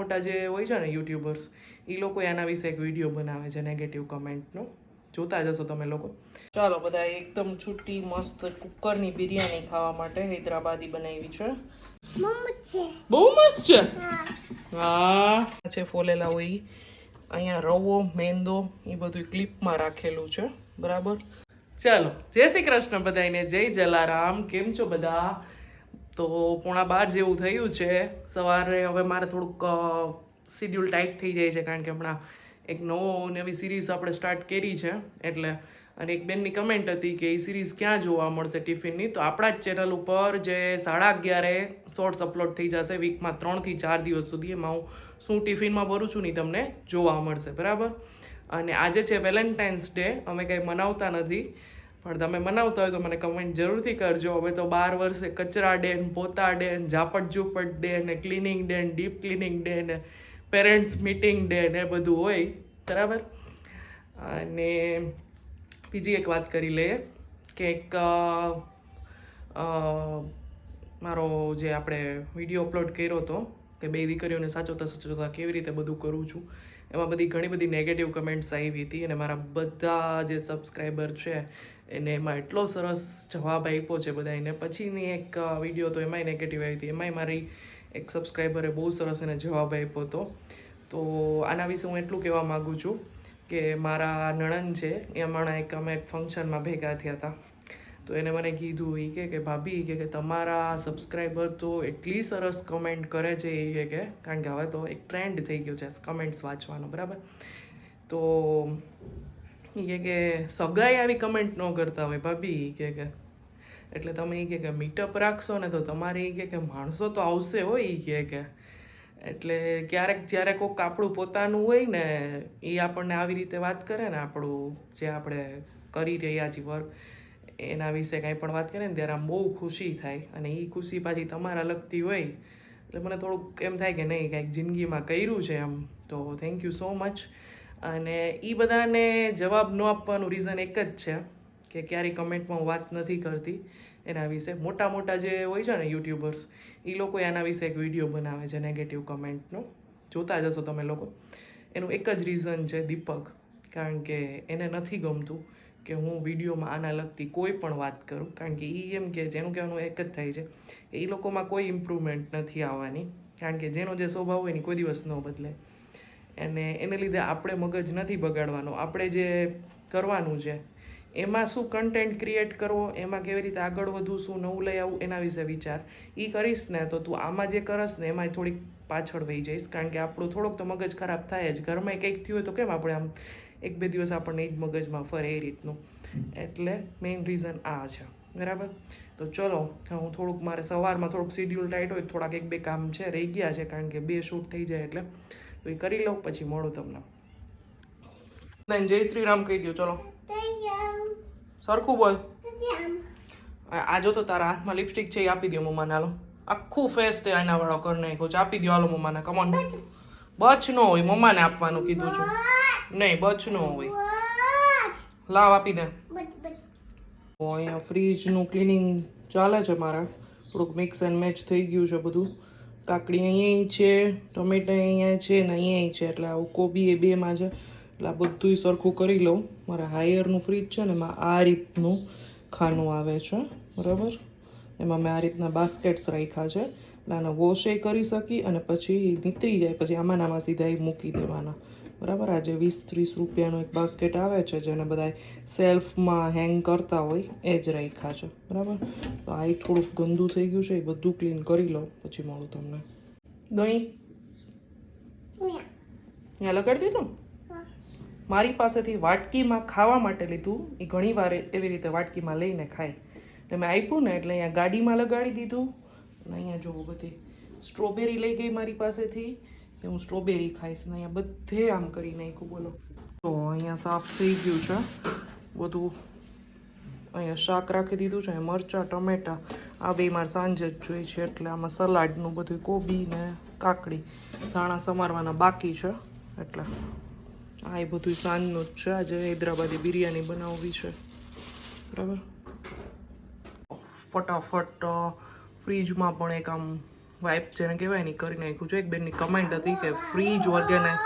મોટા જે હોય છે ને યુટ્યુબર્સ એ લોકો એના વિશે એક વીડિયો બનાવે છે નેગેટિવ કમેન્ટનો જોતા જશો તમે લોકો. ચાલો બધા એકદમ છૂટી મસ્ત કુકરની બિરયાની ખાવા માટે હૈદરાબાદી બનાવી છે. બહુ મસ્ત છે? હા. છે ફોલેલા હોય અહીંયા રવો મેંદો એ બધું ક્લિપમાં રાખેલું છે. બરાબર? ચાલો જય શ્રી કૃષ્ણ બધાને જય જલારામ. કેમ છો બધા? તો પોણા બાર જેવું થયું છે. સવારે હવે મારે થોડુંક શિડ્યુલ ટાઈટ થઈ જાય છે કારણ કે હમણાં એક નવો નવી સિરીઝ આપણે સ્ટાર્ટ કરી છે. એટલે, અને એક બેનની કમેન્ટ હતી કે એ સિરીઝ ક્યાં જોવા મળશે ટિફિનની? તો આપણા જ ચેનલ ઉપર જે સાડા અગિયારે શોર્ટ્સ અપલોડ થઈ જશે વીકમાં ત્રણથી ચાર દિવસ સુધી એમાં હું શું ટિફિનમાં ભરું છું ને તમને જોવા મળશે. બરાબર? અને આજે છે વેલેન્ટાઇન્સ ડે અમે કંઈ મનાવતા નથી. પણ તમે મનાવતા હોય તો મને કમેન્ટ જરૂરથી કરજો. હવે તો બાર વર્ષે કચરા ડે ને પોતા ડે ને ઝાપટ ઝૂપટ ડે ને ક્લિનિંગ ડે ને ડીપ ક્લિનિંગ ડે ને પેરેન્ટ્સ મીટિંગ ડે ને એ બધું હોય. બરાબર? અને બીજી એક વાત કરી લઈએ કે એક મારો જે આપણે વીડિયો અપલોડ કર્યો હતો કે બે દીકરીઓને સાચવતા સાચવતા કેવી રીતે બધું કરું છું, એમાં બધી ઘણી બધી નેગેટિવ કમેન્ટ્સ આવી હતી અને મારા બધા જે સબસ્ક્રાઈબર છે એને એમાં એટલો સરસ જવાબ આપ્યો છે બધાને પછીની એક વીડિયો તો એમાંય નેગેટિવ આવી હતી. એમાંય મારી એક સબસ્ક્રાઈબરે બહુ સરસ એને જવાબ આપ્યો હતો. તો આના વિશે હું એટલું કહેવા માગું છું કે મારા નણંદ છે, એ હમણાં એક અમે એક ફંક્શનમાં ભેગા થયા હતા. તો એને મને કીધું એ કે કે ભાભી કે કે તમારા સબસ્ક્રાઈબર તો એટલી સરસ કમેન્ટ કરે છે એ કે કારણ કે હવે તો એક ટ્રેન્ડ થઈ ગયો છે કમેન્ટ્સ વાંચવાનો, બરાબર? તો કે કે સગાઈ આવી કમેન્ટ ન કરતા હોય ભાભી કે કે. એટલે તમે એ કે મીટઅપ રાખશો ને તો તમારે એ કે કે માણસો તો આવશે હોય એ કે કે. એટલે ક્યારેક જ્યારે કોઈક આપણું પોતાનું હોય ને એ આપણને આવી રીતે વાત કરે ને આપણું જે આપણે કરી રહ્યા છીએ વર્ક એના વિશે કાંઈ પણ વાત કરે ને ત્યારે આમ બહુ ખુશી થાય અને એ ખુશી પાછી તમારા લગતી હોય. એટલે મને થોડુંક એમ થાય કે નહીં, કાંઈક જિંદગીમાં કર્યું છે એમ તો થેન્ક યુ સો મચ અને એ બધાને જવાબ ન આપવાનું રીઝન એક જ છે કે ક્યારેય કમેન્ટમાં વાત નથી કરતી એના વિશે. મોટા મોટા જે હોય છે ને યુટ્યુબર્સ એ લોકો એના વિશે એક વીડિયો બનાવે છે નેગેટિવ કમેન્ટનો જોતા જશો તમે લોકો. એનું એક જ રીઝન છે દીપક. કારણ કે એને નથી ગમતું કે હું વિડીયોમાં આના લગતી કોઈ પણ વાત કરું. કારણ કે એ એમ કે જેનું કહેવાનું એક જ થાય છે કે એ લોકોમાં કોઈ ઇમ્પ્રુવમેન્ટ નથી આવવાની. કારણ કે જેનો જે સ્વભાવ હોય ને કોઈ દિવસ ન બદલે અને એને લીધે આપણે મગજ નથી બગાડવાનો. આપણે જે કરવાનું છે, એમાં શું કન્ટેન્ટ ક્રિએટ કરવો, એમાં કેવી રીતે આગળ વધવું, શું નવું લઈ આવું એના વિશે વિચાર. એ કરીશ ને તો તું આમાં જે કરશ ને એમાંય થોડીક પાછળ વહી જઈશ. કારણ કે આપણું થોડોક તો મગજ ખરાબ થાય જ. ઘરમાં કંઈક થયું હોય તો કેમ આપણે આમ એક બે દિવસ આપણને એ જ મગજમાં ફરે એ રીતનું? એટલે મેઇન રીઝન આ છે. બરાબર? તો ચલો, હું થોડુંક મારે સવારમાં થોડુંક શિડ્યુલ ટાઈટ હોય, થોડાક એક બે કામ છે, રહી ગયા છે, કારણ કે બે શૂટ થઈ જાય એટલે. તો એ કરી લઉં, પછી મળું તમને. જય શ્રી રામ કહી દો ચલો. સરખું બોલ. આ આ જો તો તારા હાથમાં લિપસ્ટિક છે, એ આપી દો મમ્માને, હાલો. આખું ફેસ તે આના વાળો કરી નાખ્યો છે, આપી દો હાલો મમ્માને કમોન બચ ન હોય, મમ્માને આપવાનું કીધું છું. નહીં, બચ ન હોય. લાવ આપી દે. અહીંયા ફ્રીજનું ક્લિનિંગ ચાલે છે મારા. થોડુંક મિક્સ એન્ડ મેચ થઈ ગયું છે બધું. કાકડી અહીંયા છે, ટમેટા અહીંયા છે ને અહીંયા છે. એટલે આવું કોબી એ બેમાં છે. એટલે આ બધુંય સરખું કરી લઉં. મારા હાયરનું ફ્રીજ છે ને એમાં આ રીતનું ખાનું આવે છે. બરાબર? એમાં મેં આ રીતના બાસ્કેટ્સ રાખ્યા છે. એટલે આને વોશે કરી શકી અને પછી નીતરી જાય. પછી આમાં આમાં સીધા એ મૂકી દેવાના. બરાબર? આજે વીસ ત્રીસ રૂપિયાનું એક બાસ્કેટ આવે છે જેને બધા સેલ્ફમાં હેંગ કરતા હોય એ જ રાખ્યા છે. બરાબર? તો આ થોડુંક ગંદુ થઈ ગયું છે એ બધું ક્લીન કરી લઉં પછી મળું તમને. દહીં? ત્યાં લગાડી દીધું? મારી પાસેથી વાટકીમાં ખાવા માટે લીધું. એ ઘણી વાર એવી રીતે વાટકીમાં લઈને ખાય. એટલે મેં આપ્યું ને એટલે અહીંયા ગાડીમાં લગાડી દીધું. અને અહીંયા જોવું બધી સ્ટ્રોબેરી લઈ ગઈ મારી પાસેથી. કે હું સ્ટ્રોબેરી ખાઈશ અને અહીંયા બધે આમ કરી નાખ્યું, બોલો. તો અહીંયા સાફ થઈ ગયું છે, બધું. અહીંયા શાક રાખી દીધું છે મરચાં, ટમેટાં. આ બે મારે સાંજે જ જોઈએ છે, એટલે આમાં સલાડનું બધું, કોબી ને કાકડી. ધાણા સમારવાના બાકી છે, એટલે આ એ બધું સાંજનું જ છે. આજે હૈદરાબાદી બિરયાની બનાવવી છે. બરાબર? ફટાફટ ફ્રીજમાં પણ એક આમ વાઇપ જેને કહેવાય ને કરીને કરી નાખ્યું છે. એક બેનની કમેન્ટ હતી કે ફ્રીજ ઓર્ગેનાઈ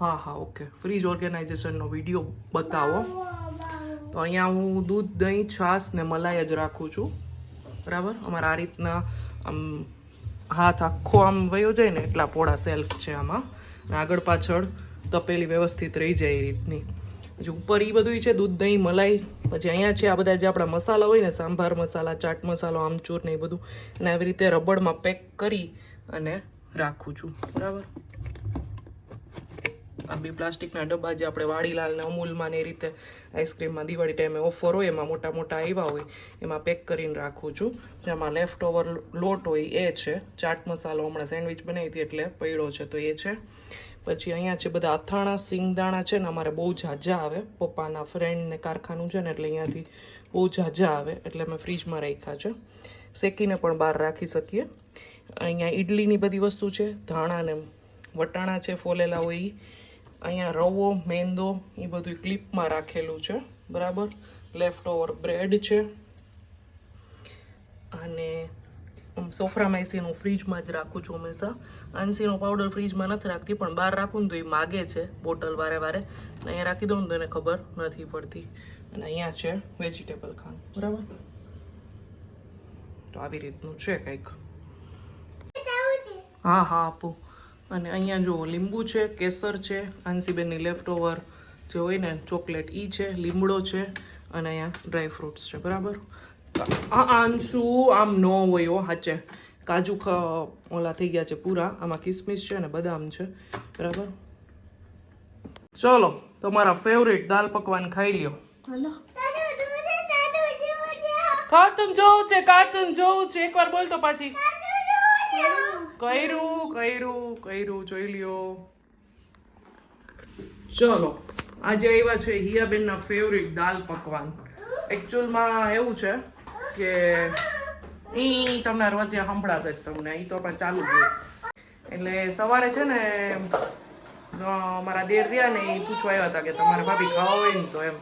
હા હા ઓકે ફ્રીજ ઓર્ગેનાઇઝેશનનો વીડિયો બતાવો. તો અહીંયા હું દૂધ, દહીં, છાશ ને મલાઈ જ રાખું છું. બરાબર? અમારા આ રીતના, આમ, હાથ આખો આમ વયો જાય ને એટલા પોળા સેલ્ફ છે આમાં. આગળ પાછળ તપેલી વ્યવસ્થિત રહી જાય એ રીતની. પછી ઉપર એ બધું છે, દૂધ, દહીં, મલાઈ પછી અહીંયા છે આ બધા જે આપણા મસાલા હોય ને, સાંભાર મસાલા, ચાટ મસાલો, આમચૂર ને એ બધું અને આવી રીતે રબડમાં પેક કરી અને રાખું છું. બરાબર? આ બે પ્લાસ્ટિકના ડબ્બા જે આપણે વાડીલાલ ને અમૂલમાં ને એ રીતે આઈસ્ક્રીમમાં દિવાળી ટાઈમે ઓફર હોય, એમાં મોટા મોટા આવ્યા હોય, એમાં પેક કરીને રાખું છું. જેમાં લેફ્ટ ઓવર લોટ હોય એ છે. ચાટ મસાલો હમણાં સેન્ડવિચ બનાવી હતી એટલે પડ્યો છે તો એ છે. પછી અહીંયા છે બધા અથાણા, સિંગદાણા છે ને અમારે બહુ ઝાઝા આવે. પપ્પાના ફ્રેન્ડને કારખાનું છે ને એટલે અહીંયાથી બહુ ઝાઝા આવે. એટલે અમે ફ્રીજમાં રાખ્યા છે. શેકીને પણ બહાર રાખી શકીએ. અહીંયા ઈડલીની બધી વસ્તુ છે, ધાણા ને વટાણા છે ફોલેલા હોય એ અહીંયા રવો, મેંદો એ બધું ક્લિપમાં રાખેલું છે. બરાબર? લેફ્ટ ઓવર બ્રેડ છે. અને સોફ્રામાઇસીન હું ફ્રીજમાં જ રાખું છું હંમેશા. અનસીનો પાવડર ફ્રીજમાં નથી રાખતી, પણ બહાર રાખું ને તો એ માગે છે બોટલ વારે વારે. અને અહીંયા રાખી દઉં ને તો એને ખબર નથી પડતી. અને અહીંયા છે વેજીટેબલ ખાન બરાબર? તો આવી રીતનું છે કંઈક. હા હા, આપું. અને અહીંયા જો લીંબુ છે, કેસર છે આંસીબેનની લેફ્ટ ઓવર જે હોય ને, ચોકલેટ ઈ છે, લીમડો છે અને અહીંયા ડ્રાય ફ્રૂટ્સ છે. બરાબર? આ આંશુ આમ ન હોય હો હાચે કાજુ ઓલા થઈ ગયા છે પૂરા. આમાં કિસમિસ છે ને બદામ છે. બરાબર? ચલો તમારા ફેવરેટ દાલ પકવાન ખાઈ લ્યો. કાર્ટૂન જોવું છે કાર્ટૂન જોવું છે. એકવાર બોલ તો પાછી. કર્યું કર્યું કર્યું. જોઈ લ્યો. ચલો આજે આવ્યા છે હિયાબેનના ફેવરિટ દાલ પકવાન. એકચ્યુઅલમાં એવું છે કે એ તમને રોજે સંભળાશે જ તમને. એ તો પણ ચાલુ જ એટલે સવારે છે ને મારા દેર રહ્યા ને એ પૂછવા આવ્યા હતા કે તમારે ભાભી ખાવા હોય ને તો એમ.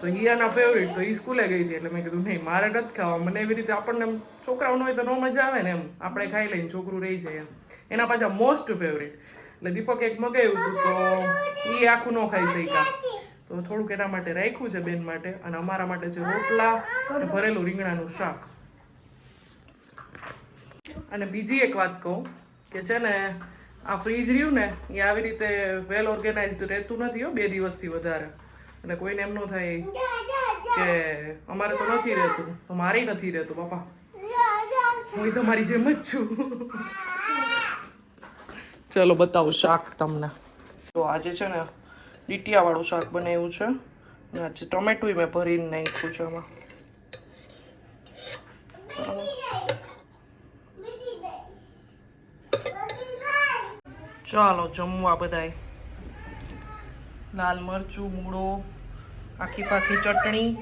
તો હિયાના ફેવરિટ તો એ સ્કૂલે ગઈ હતી એટલે મેં કીધું, નહીં, મારે નથી ખાવા. મને એવી રીતે આપણને છોકરાઓનો હોય તો ન મજા આવે ને એમ. આપણે ખાઈ લઈને છોકરું રહી જાય એના પાછા મોસ્ટ ફેવરિટ એટલે દીપક એક મગાવ્યું હતું તો એ આખું ન ખાઈ શક્યા. તો થોડુંક એના માટે રાખ્યું છે બેન માટે અને અમારા માટે છે રોટલા ભરેલું રીંગણાનું શાક. અને બીજી એક વાત કહું કે છે ને, આ ફ્રીજ રહ્યું ને, એ આવી રીતે વેલ ઓર્ગેનાઇઝડ રહેતું નથી હો, બે દિવસથી વધારે. એટલે કોઈને એમ ન થાય કે અમારે તો નથી રહેતું. તો મારે નથી રહેતું, પપ્પા. હું તમારી જેમ જ છું. ચલો બતાવું શાક તમને. તો આજે છે ને ડીટિયાવાળું શાક બનાવ્યું છે. અને આજે ટમેટું મેં ભરીને નાખ્યું છે આમાં. ચાલો જમવા બધાય. લાલ મરચું, મૂળો, આખી પાખી ચટણી,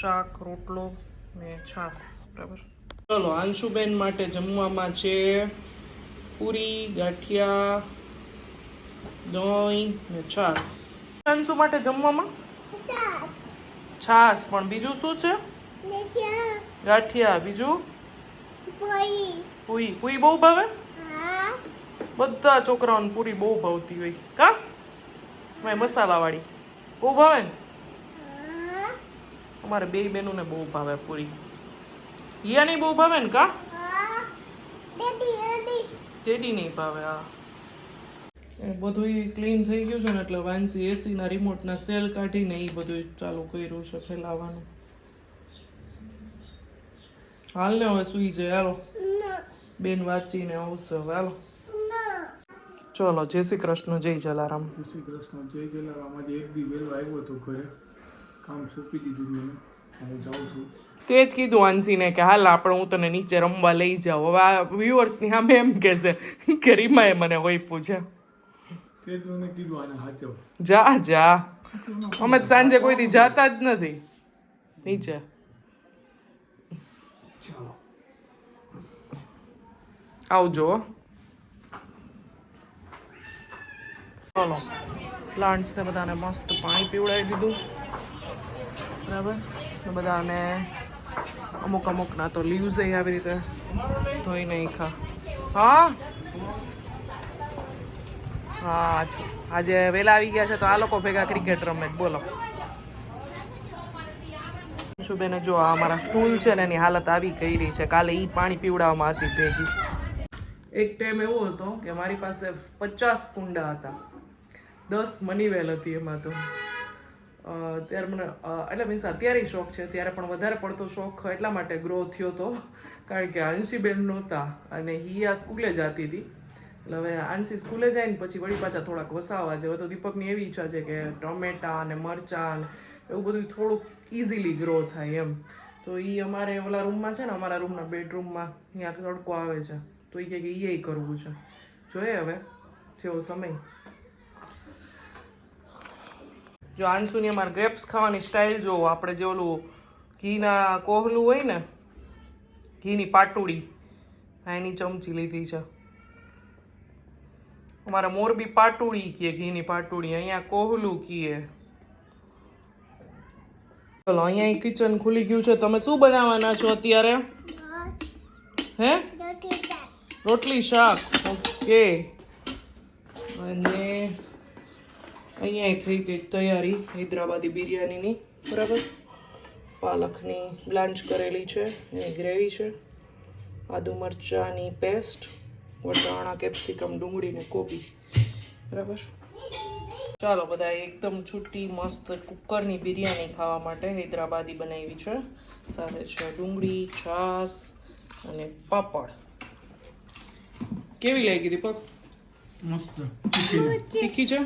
શાક, રોટલો ને છાશ. બરાબર. ચલો અંશુબેન માટે જમવામાં છે પૂરી ગાંઠિયા દહીં ને છાશ. શું માટે જમવામાં? છાશ. પણ બીજું શું છે? ગાંઠિયા. બીજું? પૂરી પૂરી બહુ ભાવે? બધા છોકરાઓને પૂરી બહુ ભાવતી હોય. કા? મેં મસાલાવાળી. બહુ ભાવે ને? અમારે બે બેનુંને બહુ ભાવે પૂરી. હિયાની બહુ ભાવે ને કા? ટેડી નહીં ભાવે હા. બધું ક્લીન થઈ ગયું છે ને એટલે વાંસી એસીના રિમોટના સેલ કાઢીને એ બધું ચાલુ કર્યું છે ફેલાવવાનું હાલ ને હવે સુઈ જાય હાલો. બેન વાંચીને આવશે હવે હાલો. ચલો જય શ્રી કૃષ્ણ જય જલારામ. જય શ્રી કૃષ્ણ જય જલારામ. આજે એક દી વહેલો આવ્યો હતો ઘરે. કામ સોંપી દીધું મને હું જાઉં છું. તે જ કીધું આંસીને કે હાલ આપણે હું તને નીચે રમવા લઈ જાઉં. હવે આ વ્યુઅર્સની સામે એમ કહેશે કે રીમાએ મને હોય પૂછે તે જ મને કીધું આને હાચવ. જા જા. અમે સાંજે કોઈ દી જાતા જ નથી. નીચે. આવજો હો. ચલો. પ્લાન્ટ્સને બધાને મસ્ત પાણી પીવડાવી દીધું. બરાબર? ને બધાને અમુક અમુકના તો લીવ્સ આવી રીતે ધોઈ નહીં ખા હા? હા આજે વહેલા આવી ગયા છે, તો આ લોકો ભેગા ક્રિકેટ રમે બોલો. શુભેને જો આ અમારા સ્ટૂલ છે ને, એની હાલત આવી કઈ રહી છે. કાલે એ પાણી પીવડાવવામાં હતી ભેગી. એક ટાઈમ એવો હતો કે મારી પાસે પચાસ કુંડા હતા. દસ મનીવેલ હતી એમાં તો. ત્યારે મને એટલે મીન્સ અત્યારે શોખ છે, ત્યારે પણ વધારે પડતો શોખ એટલા માટે ગ્રો થયો હતો કારણ કે અંશીબેન નહોતા અને હી આ સ્કૂલે જતી હતી. એટલે હવે આંસી સ્કૂલે જાય ને પછી વળી પાછા થોડાક વસાવા છે હવે તો દીપકની એવી ઈચ્છા છે કે ટમેટા અને મરચાં એવું બધું થોડુંક ઇઝીલી ગ્રો થાય એમ. તો એ અમારે ઓલા રૂમમાં છે ને, અમારા રૂમના બેડરૂમમાં ત્યાં તડકો આવે છે. તો એ કહે કે એ કરવું છે. જોઈએ હવે, જેવો સમય. જો આંસુની અમારે ગ્રેપ્સ ખાવાની સ્ટાઇલ જોવો આપણે જે ઓલું ઘીના કોહલું હોય ને, ઘીની પાટુડી એની ચમચી લીધી છે. અમારા મોરબી પાટુડી કીએ ઘીની પાટુડી. અહીંયા કોહલું કીએ ચલો, અહીંયા કિચન ખુલી ગયું છે. તમે શું બનાવવાના છો અત્યારે? હે? રોટલી શાક. ઓકે. અને અહીંયા થઈ ગઈ તૈયારી, હૈદરાબાદી બિરયાનીની. બરાબર? પાલકની બ્લાન્ચ કરેલી છે, એની ગ્રેવી છે. આદુ મરચાંની પેસ્ટ. વટાણા કેપ્સિકમ ડુંગળી ને કોબી. બરાબર? ચાલો બધા એકદમ છૂટી મસ્ત કુકરની બિરયાની ખાવા માટે હૈદરાબાદી બનાવી છે. સાથે છે ડુંગળી છાસ અને પાપડ. કેવી લાગી દીપક? મસ્ત. તીખી છે?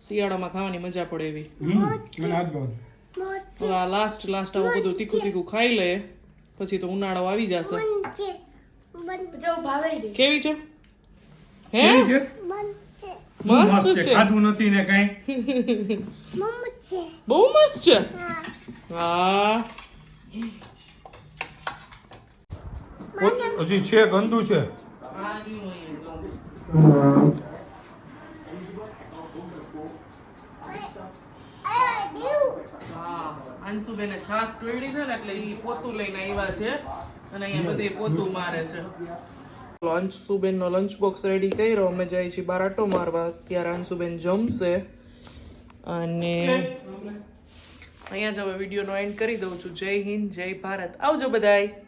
શિયાળામાં ખાવાની મજા પડે એવી. લાસ્ટ લાસ્ટ આવું બધું તીખું તીખું ખાઈ લે પછી તો ઉનાળો આવી જશે. કેવી છે? હે? મસ્ત છે. છે. ખાધું નથી ને કાંઈ? બહુ મસ્ત છે. હા. હજી છે ગંદુ છે. હા અંશુબેને છાસ ટોયડી છે ને એટલે એ પોતું લઈને આવ્યા છે અને અહીંયા બધે પોતું મારે છે. અંશુબેનનો લંચ બોક્સ રેડી કર્યો. અમે જઈએ છીએ બાર આટો મારવા. ત્યારે અંશુબેન જમશે. અને અહીંયા જ હવે વિડીયોનો એન્ડ કરી દઉં છું. જય હિન્દ જય ભારત. આવજો બધાય.